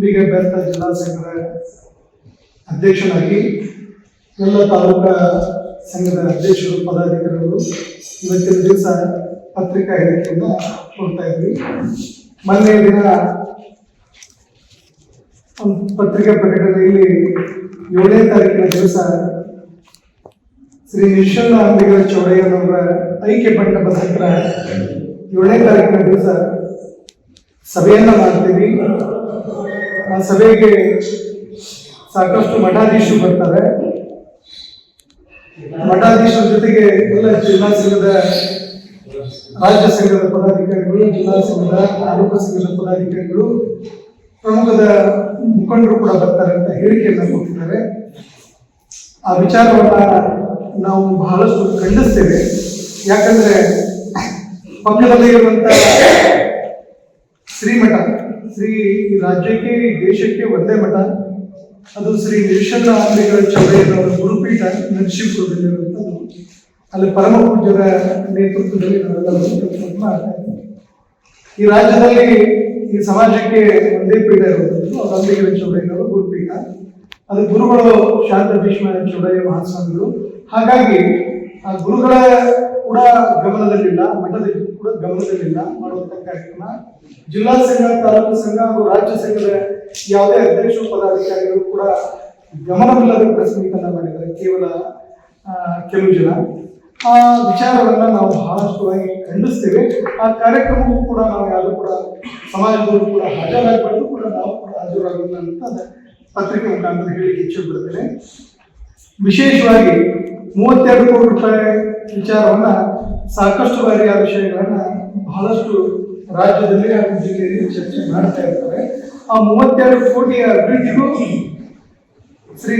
ಬೆತ್ತ ಜಿಲ್ಲಾ ಸಂಘದ ಅಧ್ಯಕ್ಷನಾಗಿ ಎಲ್ಲ ತಾಲೂಕಾ ಸಂಘದ ಅಧ್ಯಕ್ಷರು, ಪದಾಧಿಕಾರಿಗಳು ಇವತ್ತಿನ ದಿವಸ ಪತ್ರಿಕಾ ಹೇಳಿಕೆಯನ್ನು ಕೊಡ್ತಾ ಇದ್ವಿ. ಮೊನ್ನೆ ದಿನ ಒಂದು ಪತ್ರಿಕಾ ಪ್ರಕಟಣೆಯಲ್ಲಿ ಏಳನೇ ತಾರೀಕಿನ ದಿವಸ ಶ್ರೀ ನಿಶ್ಚಲ ಅಂಬಿಗರ ಚೌಡಯ್ಯನವರ ಐಕ್ಯ ಪಟ್ಟ ಹತ್ರ ಏಳನೇ ತಾರೀಕಿನ ದಿವಸ ಸಭೆಯನ್ನ ಮಾಡ್ತೀವಿ. ಆ ಸಭೆಗೆ ಸಾಕಷ್ಟು ಮಠಾಧೀಶರು ಬರ್ತಾರೆ. ಮಠಾಧೀಶರ ಜೊತೆಗೆ ಎಲ್ಲ ಜಿಲ್ಲಾ ಸಂಘದ ರಾಜ್ಯ ಸಂಘದ ಪದಾಧಿಕಾರಿಗಳು, ಜಿಲ್ಲಾ ಸಂಘದ ತಾಲೂಕು ಸಂಘದ ಪದಾಧಿಕಾರಿಗಳು, ಪ್ರಮುಖದ ಮುಖಂಡರು ಕೂಡ ಬರ್ತಾರೆ ಅಂತ ಹೇಳಿಕೆಯನ್ನು ಕೊಟ್ಟಿದ್ದಾರೆ. ಆ ವಿಚಾರವನ್ನ ನಾವು ಬಹಳಷ್ಟು ಖಂಡಿಸ್ತೇವೆ. ಯಾಕಂದ್ರೆ ಪಕ್ಕದಲ್ಲಿ ಇರುವಂತ ಶ್ರೀಮಠ ಶ್ರೀ ರಾಜ್ಯಕ್ಕೆ, ದೇಶಕ್ಕೆ ಒಂದೇ ಮಠ. ಅದು ಶ್ರೀ ನಿರೀಶಣ್ಣ ಅಂಬಿಗರ ಚೌಡಯ್ಯನವರ ಗುರುಪೀಠ ನರಸೀಪುರದಲ್ಲಿರುವಂಥದ್ದು ಅಲ್ಲಿ ಪರಮ ಪೂಜ್ಯರ ನೇತೃತ್ವದಲ್ಲಿ ಈ ರಾಜ್ಯದಲ್ಲಿ, ಈ ಸಮಾಜಕ್ಕೆ ಒಂದೇ ಪೀಠ ಇರುವಂಥದ್ದು, ಅದು ಚೌಡಯ್ಯನವರ ಗುರುಪೀಠ. ಅದು ಗುರುಗಳು ಶಾಂತ ಭೀಷ್ಮ ಚೌಡಯ್ಯ ಮಹಾಸ್ವಾಮಿಗಳು. ಹಾಗಾಗಿ ಗುರುಗಳ ಕೂಡ ಗಮನದಲ್ಲಿಲ್ಲ ಮಠದ ಕೂಡ ಗಮನದಲ್ಲಿಲ್ಲ ಮಾಡುವಂತ ಕಾರ್ಯಕ್ರಮ. ಜಿಲ್ಲಾ ಸಂಘ ತಾಲೂಕು ಸಂಘ ಹಾಗೂ ರಾಜ್ಯ ಸಂಘದ ಯಾವುದೇ ಅಧ್ಯಕ್ಷ ಪದಾಧಿಕಾರಿಗಳು ಕೂಡ ಗಮನವಿಲ್ಲದ ಪ್ರೆಸ್ ಮೀಟ್ ಮಾಡಿದ್ದಾರೆ ಕೇವಲ ಆ, ಕೆಲವು ಜನ. ಆ ವಿಚಾರವನ್ನ ನಾವು ಬಹಳಷ್ಟು ಆಗಿ ಖಂಡಿಸ್ತೇವೆ. ಆ ಕಾರ್ಯಕ್ರಮಕ್ಕೂ ಕೂಡ ನಾವು ಯಾರು ಕೂಡ ಸಮಾಜದವರು ಕೂಡ ಹಾಜರಾಗಬಾರ್ದು ಕೂಡ ನಾವು ಕೂಡ ಹಾಜರಾಗಲ್ಲ ಅಂತ ಪತ್ರಿಕೆ ಮುಖಾಂತರ ಹೇಳಿ ಇಚ್ಛೆ ಬಿಡುತ್ತೇನೆ ವಿಶೇಷವಾಗಿ ಮೂವತ್ತೆರಡು ಕೋಟಿ ರೂಪಾಯಿ ವಿಚಾರವನ್ನ ಸಾಕಷ್ಟು ಬಾರಿ ಆ ವಿಷಯಗಳನ್ನ ಬಹಳಷ್ಟು ರಾಜ್ಯದಲ್ಲಿ ಹಾಗೂ ಜಿಲ್ಲೆಯಲ್ಲಿ ಚರ್ಚೆ ಮಾಡ್ತಾ ಇರ್ತಾರೆ ಆ ಮೂವತ್ತೆರಡು ಕೋಟಿಯ ಅಭಿವೃದ್ಧಿಗೂ ಶ್ರೀ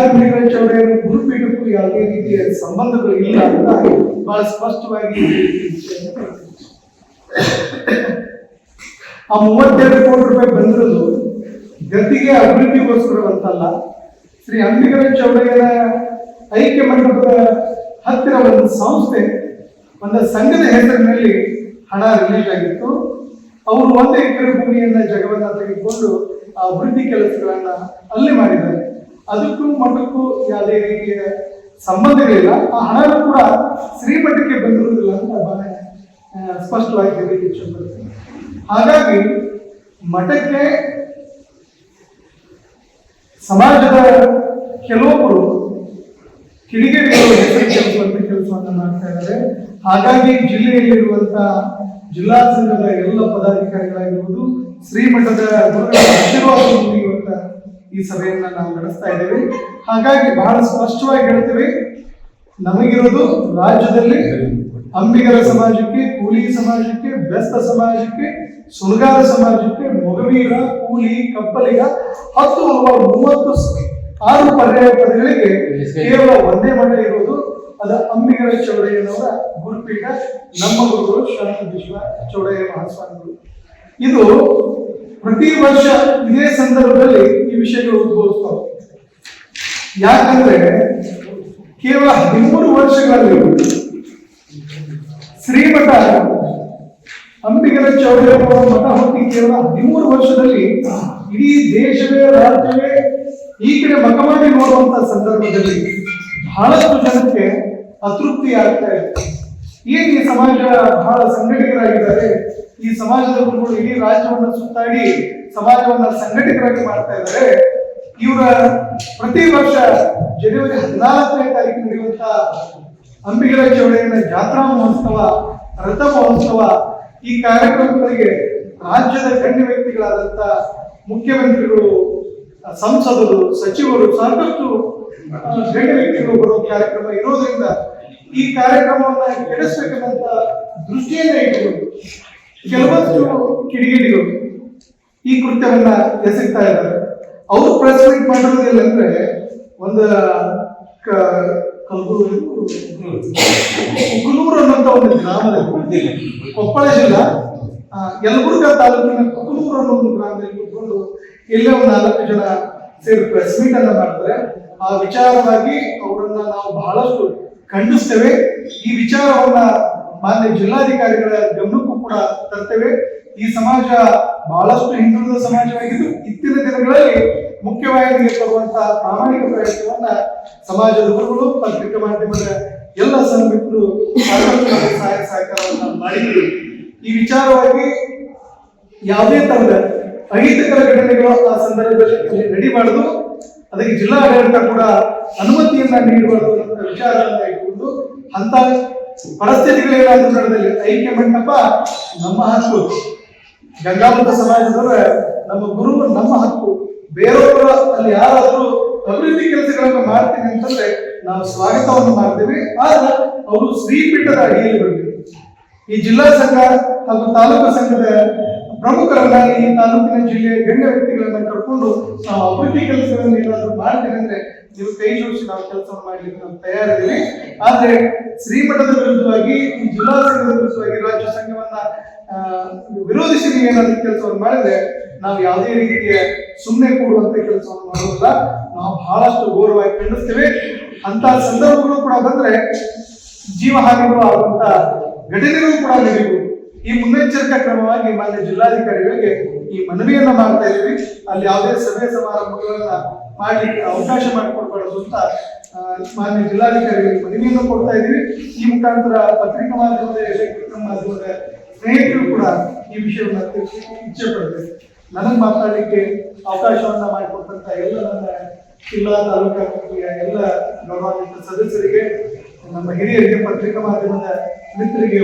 ಅಂಬೇಡ್ಕರ್ ಚೌಡಯ್ಯನ ಗುರುಪೀಠಕ್ಕೂ ಯಾವುದೇ ರೀತಿಯ ಸಂಬಂಧಗಳು ಇಲ್ಲ ಅಂತ ಬಹಳ ಸ್ಪಷ್ಟವಾಗಿ. ಆ ಮೂವತ್ತೆರಡು ಕೋಟಿ ರೂಪಾಯಿ ಬಂದಿರೋದು ಗತಿಗೆ ಅಭಿವೃದ್ಧಿಗೋಸ್ಕರವಂತಲ್ಲ ಶ್ರೀ ಅಂಬಿಗರ ಚೌಡಯ್ಯನ ಐಕ್ಯ ಮಂಟಪದ ಹತ್ತಿರ ಒಂದು ಸಂಸ್ಥೆ, ಒಂದು ಸಂಘದ ಹೆಸರಿನಲ್ಲಿ ಹಣ ರಿಲೀಸ್ ಆಗಿತ್ತು. ಅವರು ಒಂದು ಎಕರೆ ಭೂಮಿಯನ್ನ ಜಗವನ್ನ ತೆಗೆದುಕೊಂಡು, ಆ ಅಭಿವೃದ್ಧಿ ಕೆಲಸಗಳನ್ನ ಅಲ್ಲಿ ಮಾಡಿದ್ದಾರೆ. ಅದಕ್ಕೂ ಮಠಕ್ಕೂ ಯಾವುದೇ ರೀತಿಯ ಸಂಬಂಧಗಳಿಲ್ಲ ಆ ಹಣ ಕೂಡ ಶ್ರೀಮಠಕ್ಕೆ ಬಂದಿರುವುದಿಲ್ಲ ಅಂತ ಬಹಳ ಸ್ಪಷ್ಟವಾಗಿ ಹೇಳಲಿಕ್ಕೆ ಇಚ್ಛೆಪಡ್ತೀನಿ ಹಾಗಾಗಿ ಮಠಕ್ಕೆ ಸಮಾಜದ ಕೆಲವೊಬ್ಬರು ಹೆಸರು ಕೆಲಸವಂತ ಕೆಲಸವನ್ನು ಮಾಡ್ತಾ ಇದ್ದಾರೆ. ಹಾಗಾಗಿ ಜಿಲ್ಲೆಯಲ್ಲಿರುವಂತ ಜಿಲ್ಲಾ ಸಂಘದ ಎಲ್ಲ ಪದಾಧಿಕಾರಿಗಳಾಗಿರ್ಬೋದು, ಶ್ರೀಮಠದ ಆಶೀರ್ವಾದ ಈ ಸಭೆಯನ್ನ ನಾವು ನಡೆಸ್ತಾ ಇದ್ದೇವೆ. ಹಾಗಾಗಿ ಬಹಳ ಸ್ಪಷ್ಟವಾಗಿ ಹೇಳ್ತೇವೆ, ನಮಗಿರೋದು ರಾಜ್ಯದಲ್ಲಿ ಅಂಬಿಗರ ಸಮಾಜಕ್ಕೆ, ಕೂಲಿ ಸಮಾಜಕ್ಕೆ, ಬೆಸ್ತ ಸಮಾಜಕ್ಕೆ, ಸುಲಗಾರ ಸಮಾಜಕ್ಕೆ, ಮೊಗವೀರ, ಕೂಲಿ ಕಪ್ಪಲಿಗ ಹತ್ತು ಮೂವತ್ತು ಆರು ಪರ್ಯಾಯ ಪದಗಳಿಗೆ ಕೇವಲ ಒಂದೇ ಮಠ ಇರುವುದು ಅದ ಅಂಬಿಗರ ಚೌಡಯ್ಯನವರ ಗುರುಪೀಠ ನಮ್ಮ ಗುರುಗಳು ಶಾಂತ ವಿಶ್ವ ಚೌಡಯ್ಯ ಮಹಾಸ್ವಾಮಿಗಳು. ಇದು ಪ್ರತಿ ವರ್ಷ ಇದೇ ಸಂದರ್ಭದಲ್ಲಿ ಈ ವಿಷಯಗಳು ಉದ್ಭವಿಸ್ತವೆ. ಯಾಕಂದ್ರೆ ಕೇವಲ ಹದಿಮೂರು ವರ್ಷಗಳಲ್ಲಿ ಶ್ರೀಮಠ ಅಂಬಿಗರ ಚೌಡಯ್ಯನವರ ಮಠ ಹೊತ್ತಿ ಕೇವಲ ಹದಿಮೂರು ವರ್ಷದಲ್ಲಿ ಇಡೀ ದೇಶವೇ, ರಾಜ್ಯವೇ ಈ ಕಡೆ ಮಾಡಿ ನೋಡುವಂತ ಸಂದರ್ಭದಲ್ಲಿ ಬಹಳಷ್ಟು ಜನಕ್ಕೆ ಅತೃಪ್ತಿ ಆಗ್ತಾ ಇದೆ. ಏನ್ ಈ ಸಮಾಜ ಬಹಳ ಸಂಘಟಕರಾಗಿದ್ದಾರೆ ಈ ಸಮಾಜದ ಗುರುಗಳು ಇಡೀ ರಾಜ್ಯವನ್ನು ಸುತ್ತಾಡಿ ಸಮಾಜವನ್ನ ಸಂಘಟಕರಾಗಿ ಮಾಡ್ತಾ ಇದ್ದಾರೆ. ಇವರ ಪ್ರತಿ ವರ್ಷ ಜನವರಿ ಹದಿನಾಲ್ಕನೇ ತಾರೀಕು ನಡೆಯುವಂತ ಅಂಬಿಗರ ಚೌಡಯ್ಯನ ಜಾತ್ರಾ ಮಹೋತ್ಸವ ರಥ ಮಹೋತ್ಸವ ಈ ಕಾರ್ಯಕ್ರಮಗಳಿಗೆ ರಾಜ್ಯದ ಗಣ್ಯ ವ್ಯಕ್ತಿಗಳಾದಂತ ಮುಖ್ಯಮಂತ್ರಿಗಳು, ಸಂಸದರು, ಸಚಿವರು ಸಾಕಷ್ಟು ಗಣ್ಯ ವ್ಯಕ್ತಿಗಳು ಬರೋ ಕಾರ್ಯಕ್ರಮ ಇರೋದ್ರಿಂದ ಈ ಕಾರ್ಯಕ್ರಮವನ್ನ ಕೆಡಿಸಬೇಕಾದಂತ ದೃಷ್ಟಿಯನ್ನ ಇಟ್ಟುಕೊಂಡು ಕೆಲವೊಂದು ಕಿಡಿಗೇಡಿಗಳು ಈ ಕೃತ್ಯವನ್ನ ಎಸಗ್ತಾ ಇದ್ದಾರೆ. ಅವರು ಪ್ರೆಸ್ ಮೀಟ್ ಮಾಡಿರೋದಿಲ್ಲ ಅಂದ್ರೆ ಒಂದು ಕ- ಕಲ್ಬುರ್ಗಿ ಕುಕನೂರು ಅನ್ನುವಂತ ಒಂದು ಗ್ರಾಮದಲ್ಲಿ ಕೊಪ್ಪಳ ಜಿಲ್ಲಾ. ಯಲಬುರ್ಗ ತಾಲೂಕಿನ ಕುಕನೂರು ಅನ್ನೋ ಒಂದು ಗ್ರಾಮದಲ್ಲಿ ಕೂತ್ಕೊಂಡು ಇಲ್ಲೇ ಒಂದು ನಾಲ್ಕು ಜನ ಸೇರಿ ಪ್ರೆಸ್ ಮೀಟ್ ಅನ್ನ ಮಾಡ್ತಾರೆ. ಆ ವಿಚಾರವಾಗಿ ಅವರನ್ನ ನಾವು ಬಹಳಷ್ಟು ಖಂಡಿಸ್ತೇವೆ. ಈ ವಿಚಾರವನ್ನ ಮಾನ್ಯ ಜಿಲ್ಲಾಧಿಕಾರಿಗಳ ಗಮನಕ್ಕೂ ಕೂಡ ತರ್ತೇವೆ. ಈ ಸಮಾಜ ಬಹಳಷ್ಟು ಹಿಂದುಳಿದ ಸಮಾಜವಾಗಿದ್ದು ಇತ್ತಿನ ದಿನಗಳಲ್ಲಿ ಇರ್ತಕ್ಕಂತಹ ಪ್ರಾಮಾಣಿಕ ಪ್ರಯತ್ನವನ್ನ ಸಮಾಜದ ಗುರುಗಳು ಪತ್ರಿಕಾ ಮಾಧ್ಯಮದ ಎಲ್ಲ ಸಂಘಟಕರು ಸಹಾಯ ಸಹಕಾರವನ್ನ ಮಾಡಿದ್ರು ಈ ವಿಚಾರವಾಗಿ ಯಾವುದೇ ತರಹದ ಅಹಿತಕರ ಘಟನೆಗಳು ಆ ಸಂದರ್ಭದಲ್ಲಿ ನಡಿಬಾರದು. ಅದಕ್ಕೆ ಜಿಲ್ಲಾಡಳಿತ ಕೂಡ ಅನುಮತಿಯನ್ನ ನೀಡಬಾರದು ಅಂತ ವಿಚಾರಗಳನ್ನ ಇಟ್ಕೊಂಡು ಅಂತ ಪರಿಸ್ಥಿತಿಗಳೇನಾದ್ರೂ ನಡೆದಲ್ಲಿ ಐಕ್ಯ ಮಂಟಪ ನಮ್ಮ ಹಕ್ಕು. ಗಂಗಾಮತ ಸಮಾಜದವರ ನಮ್ಮ ಗುರು ನಮ್ಮ ಹಕ್ಕು. ಬೇರೊಬ್ಬರ ಅಲ್ಲಿ ಯಾರಾದರೂ ಅಭಿವೃದ್ಧಿ ಕೆಲಸಗಳನ್ನು ಮಾಡ್ತೀವಿ ಅಂತಂದ್ರೆ ನಾವು ಸ್ವಾಗತವನ್ನು ಮಾಡ್ತೇವೆ. ಆದ್ರೆ ಅವರು ಶ್ರೀಪೀಠದ ಅಡಿಯಲ್ಲಿ ಬರಬೇಕು ಈ ಜಿಲ್ಲಾ ಸಂಘ ಹಾಗೂ ತಾಲೂಕು ಸಂಘದ ಪ್ರಮುಖರನ್ನ ಈ ತಾಲೂಕಿನ ಜಿಲ್ಲೆಯ ಗಣ್ಯ ವ್ಯಕ್ತಿಗಳನ್ನ ಕರ್ಕೊಂಡು ನಾವು ಅಭಿವೃದ್ಧಿ ಕೆಲಸಗಳನ್ನು ಏನಾದ್ರು ಮಾಡ್ತೇವೆ ಅಂದ್ರೆ ನೀವು ಕೈ ಜೋಡಿಸಿ ನಾವು ಕೆಲಸವನ್ನು ಮಾಡಲಿಕ್ಕೆ ನಾವು ತಯಾರಿದ್ದೀವಿ. ಆದ್ರೆ ಶ್ರೀಮಠದ ವಿರುದ್ಧವಾಗಿ ಜಿಲ್ಲಾ ಸಂಘದ ವಿರುದ್ಧವಾಗಿ ರಾಜ್ಯ ಸಂಘವನ್ನ ವಿರೋಧಿಸಿ ನೀವೇನಾದ್ರೂ ಕೆಲಸವನ್ನು ಮಾಡಿದ್ರೆ ನಾವು ಯಾವುದೇ ರೀತಿಯ ಸುಮ್ಮನೆ ಕೂಡುವಂತ ಕೆಲಸವನ್ನು ಮಾಡೋದಿಲ್ಲ. ನಾವು ಬಹಳಷ್ಟು ಗೌರವವಾಗಿ ಖಂಡಿಸ್ತೇವೆ. ಅಂತ ಸಂದರ್ಭಗಳು ಕೂಡ ಬಂದ್ರೆ ಜೀವಹಾನಿಗಳು ಆಗುವಂತ ಘಟನೆಗಳು ಕೂಡ ನಡೆಯಬಹುದು ಈ ಮುನ್ನೆಚ್ಚರಿಕಾ ಕ್ರಮವಾಗಿ ಮಾನ್ಯ ಜಿಲ್ಲಾಧಿಕಾರಿಗಳಿಗೆ ಈ ಮನವಿಯನ್ನ ಮಾಡ್ತಾ ಅಲ್ಲಿ ಯಾವುದೇ ಸಭೆ ಸಮಾರಂಭಗಳನ್ನ ಮಾಡಲಿಕ್ಕೆ ಅವಕಾಶ ಮಾಡಿಕೊಡ್ಬಾರದು ಅಂತ ಮಾನ್ಯ ಜಿಲ್ಲಾಧಿಕಾರಿಗಳಿಗೆ ಮನವಿಯನ್ನು ಕೊಡ್ತಾ ಇದ್ದೀವಿ. ಈ ಮುಖಾಂತರ ಪತ್ರಿಕಾ ಮಾಧ್ಯಮದ ಮಾಧ್ಯಮದ ಸ್ನೇಹಿತರು ಕೂಡ ಈ ವಿಷಯವನ್ನು ಇಚ್ಛೆ ಪಡ್ತೇವೆ ನನಗೆ ಮಾತಾಡಲಿಕ್ಕೆ ಅವಕಾಶವನ್ನ ಮಾಡಿಕೊಟ್ಟಂತ ಎಲ್ಲ ನನ್ನ ಜಿಲ್ಲಾ ತಾಲೂಕಾ ಕಮಿಟಿಯ ಎಲ್ಲ ಗೌರವಾನ್ವಿತ ಸದಸ್ಯರಿಗೆ, ನಮ್ಮ ಹಿರಿಯರಿಗೆ, ಪತ್ರಿಕಾ ಮಾಧ್ಯಮದ ಮಿತ್ರರಿಗೆ